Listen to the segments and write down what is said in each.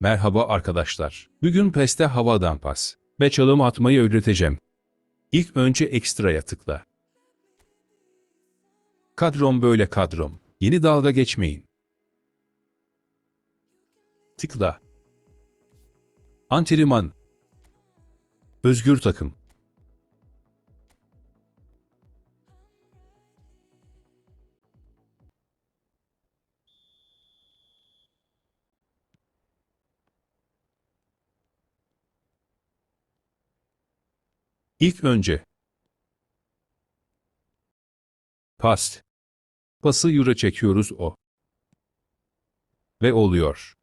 Merhaba arkadaşlar. Bugün PES'te havadan pas ve çalım atmayı öğreteceğim. İlk önce ekstraya tıkla. Kadrom böyle kadrom. Yeni dalga geçmeyin. Tıkla. Antrenman. Özgür takım. İlk önce Past. Pası yura çekiyoruz o. Ve oluyor.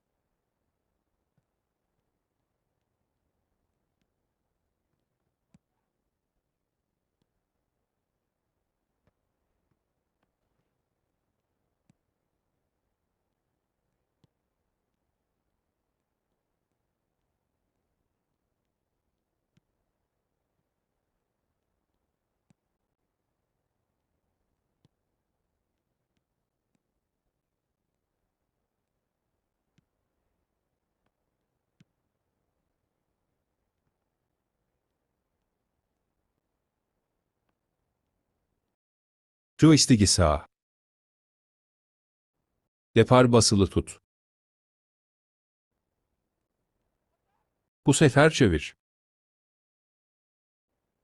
Joystick'i sağa. Depar basılı tut. Bu sefer çevir.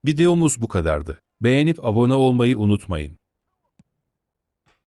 Videomuz bu kadardı. Beğenip abone olmayı unutmayın.